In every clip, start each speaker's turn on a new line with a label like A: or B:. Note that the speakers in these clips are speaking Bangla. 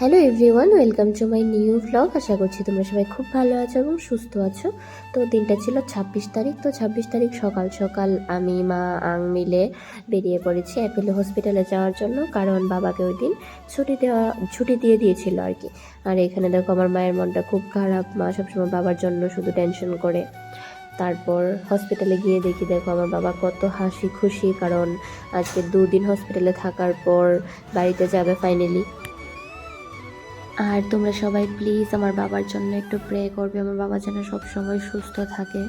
A: Hello everyone, welcome to my new blog আশা করছি তোমরা সবাই খুব ভালো আছো এবং সুস্থ আছো। তো দিনটা ছিল ছাব্বিশ তারিখ, তো ছাব্বিশ তারিখ সকাল সকাল আমি, মা, আং মিলে বেরিয়ে পড়েছি অ্যাপেলো হসপিটালে যাওয়ার জন্য। কারণ বাবাকে ওই দিন ছুটি দেওয়া, ছুটি দিয়ে দিয়েছিল আর কি। আর এখানে দেখো আমার মায়ের মনটা খুব খারাপ। মা সবসময় বাবার জন্য শুধু টেনশন করে। তারপর হসপিটালে গিয়ে দেখি দেখো আমার বাবা কত হাসি খুশি। কারণ আজকে দুদিন হসপিটালে থাকার পর বাড়িতে যাবে ফাইনালি আর তোমরা সবাই প্লিজ আমার বাবার জন্য একটু প্রে করবে। আমার বাবা যেন সবসময় সুস্থ থাকে,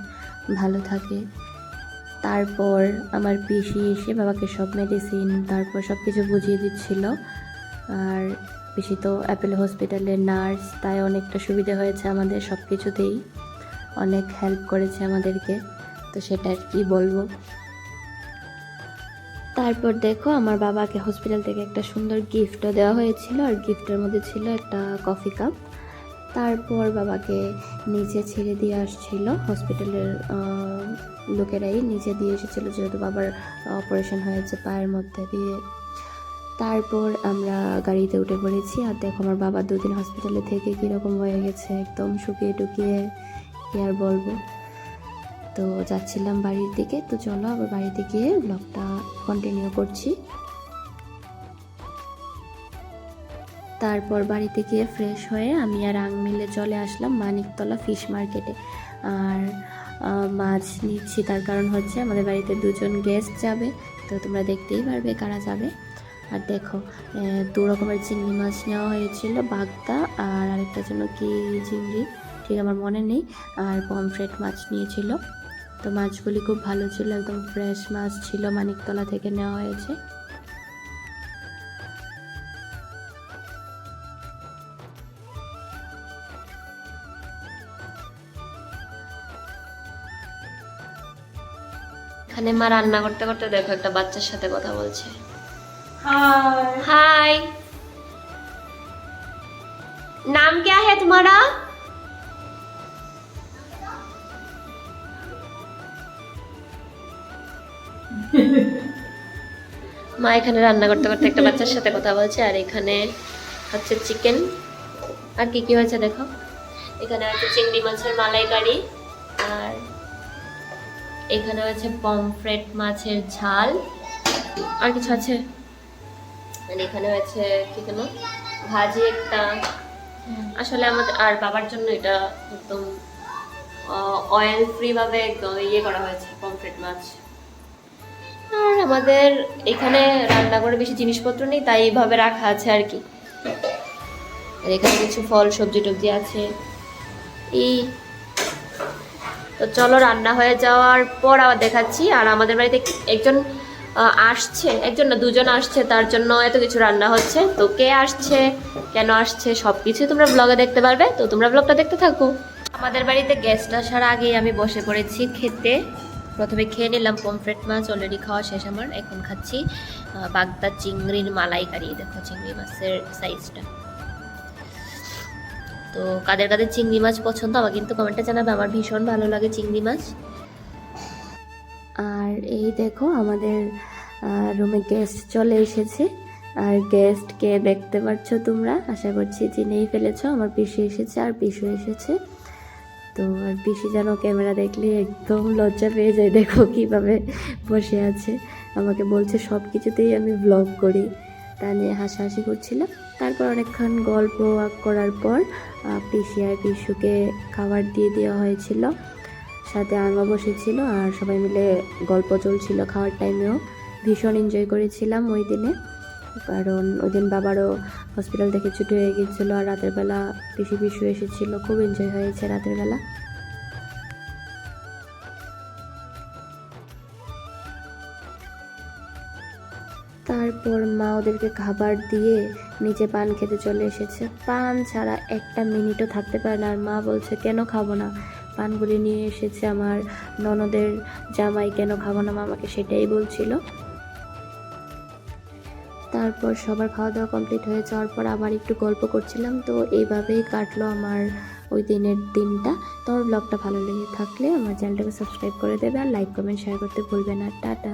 A: ভালো থাকে। তারপর আমার পিসি এসে বাবাকে সব মেডিসিন তারপর সব কিছু বুঝিয়ে দিচ্ছিল। আর পিসি তো অ্যাপেলো হসপিটালের নার্স তাই অনেকটা সুবিধা হয়েছে আমাদের সব কিছুতেই অনেক হেল্প করেছে আমাদেরকে। তো সেটা আর কি বলব। তারপর দেখো আমার বাবাকে হসপিটাল থেকে একটা সুন্দর গিফটও দেওয়া হয়েছিল, আর গিফটের মধ্যে ছিল একটা কফি কাপ তারপর বাবাকে নিচে ছেড়ে দিয়ে আসছিল হসপিটালের লোকেরাই নিচে দিয়ে এসেছিল যেহেতু বাবার অপারেশন হয়েছে পায়ের মধ্যে দিয়ে। তারপর আমরা গাড়িতে উঠে পড়েছি, আর দেখো আমার বাবা দুদিন হসপিটালে থেকে কীরকম হয়ে গেছে, একদম শুকিয়ে টুকিয়ে, কি আর বলব। তো যাচ্ছিলাম বাড়ির দিকে। তো চলো আবার বাড়িতে গিয়ে ব্লগটা কন্টিনিউ করছি। তারপর বাড়িতে গিয়ে ফ্রেশ হয়ে আমি আর আং মিলে চলে আসলাম মানিকতলা ফিশ মার্কেটে আর মাছ নিচ্ছি, তার কারণ হচ্ছে আমাদের বাড়িতে দুজন গেস্ট যাবে। তো তোমরা দেখতেই পারবে কারা যাবে। আর দেখো দু রকমের চিংড়ি মাছ নেওয়া হয়েছিল, বাগদা আর আরেকটা জন্য কি চিংড়ি, ঠিক আমার মনে নেই। আর পমফ্রেট মাছ নিয়েছিল। তো মাছগুলি খুব ভালো ছিল একদম ফ্রেশ মাছ ছিল মানিকতলা থেকে নেওয়া হয়েছে। এখানে মা রান্না করতে করতে দেখো একটা বাচ্চার সাথে কথা বলছে। হাই নাম কি হ্যাঁ তোমারা মা এখানে রান্না করতে করতে একটা বাচ্চার সাথে কথা বলছে, আর এখানে হচ্ছে চিকেন আর কি কি হয়েছে দেখো? এখানে হচ্ছে চিংড়ি মাছের মালাইকারি, আর এখানে হচ্ছে পমফ্রেট মাছের ঝাল। আর কিছু আছে? মানে এখানে হয়েছে কি কেন ভাজি একটা। আসলে আমাদের, আর বাবার জন্য এটা একদম অয়েল ফ্রি ভাবে ইয়ে করা হয়েছে পমফ্রেট মাছ। আর আমাদের এখানে রান্না করে বেশি জিনিসপত্র নেই, তাই এইভাবে রাখা আছে আর কি। আর এখানে কিছু ফল, সবজি টবজি আছে। এই তো চলো রান্না হয়ে যাওয়ার পর আবার দেখাচ্ছি। আর আমাদের বাড়িতে একজন আসছে, একজন না, দুজন আসছে, তার জন্য এত কিছু রান্না হচ্ছে। তো কে আসছে, কেন আসছে সব কিছু তোমরা ব্লগে দেখতে পারবে। তো তোমরা ব্লগটা দেখতে থাকো। আমাদের বাড়িতে গেস্ট আসার আগেই আমি বসে পড়েছি খেতে। প্রথমে খেয়ে নিলাম পমফ্রেট মাছ অলরেডি খাওয়া শেষ আমার। এখন খাচ্ছি বাগদা চিংড়ির মালাইকারি। দেখো চিংড়ি মাছের সাইজটা তো কাদের কাদের চিংড়ি মাছ পছন্দ আমার কিন্তু কমেন্টে জানাবে। আমার ভীষণ ভালো লাগে চিংড়ি মাছ। আর এই দেখো, আমাদের রুমে গেস্ট চলে এসেছে। আর গেস্টকে দেখতে পাচ্ছ তোমরা? আশা করছি চিনেই ফেলেছ। আমার পিসি এসেছে আর পিসু এসেছে। তো আর পিসি যেন ক্যামেরা দেখলে একদম লজ্জা পেয়ে যায়, দেখো কীভাবে বসে আছে। আমাকে বলছে, সব কিছুতেই আমি ব্লগ করি। তা নিয়ে হাসাহাসি করছিলাম। তারপর অনেকক্ষণ গল্প করার পর পিসি আর পিসুকে খাবার দিয়ে দেওয়া হয়েছিল। সাথে আঙা বসেছিল আর সবাই মিলে গল্প চলছিল খাওয়ার টাইমেও ভীষণ এনজয় করেছিলাম ওই দিনে। কারণ ওই দিন বাবারও হসপিটাল থেকে ছুটি হয়ে গিয়েছিল আর রাতের বেলা পিসি পিসু এসেছিল। খুব এনজয় হয়েছে রাতের বেলা। তারপর মা ওদেরকে খাবার দিয়ে নিচে পান খেতে চলে এসেছে। পান ছাড়া একটা মিনিটও থাকতে পারে না আর মা বলছে, কেন খাব না? পানগুলি নিয়ে এসেছে আমার ননদের জামাই, কেন খাব না? মা আমাকে সেটাই বলছিল। তারপর সবার খাওয়া দাওয়া কমপ্লিট হয়ে যাওয়ার পর আবার একটু গল্প করছিলাম। তো এইভাবেই কাটলো আমার ওই দিনের দিনটা। তো আমার ব্লগটা ভালো লেগে থাকলে আমার চ্যানেলটাকে সাবস্ক্রাইব করে দেবে আর লাইক কমেন্ট শেয়ার করতে ভুলবে না। টাটা।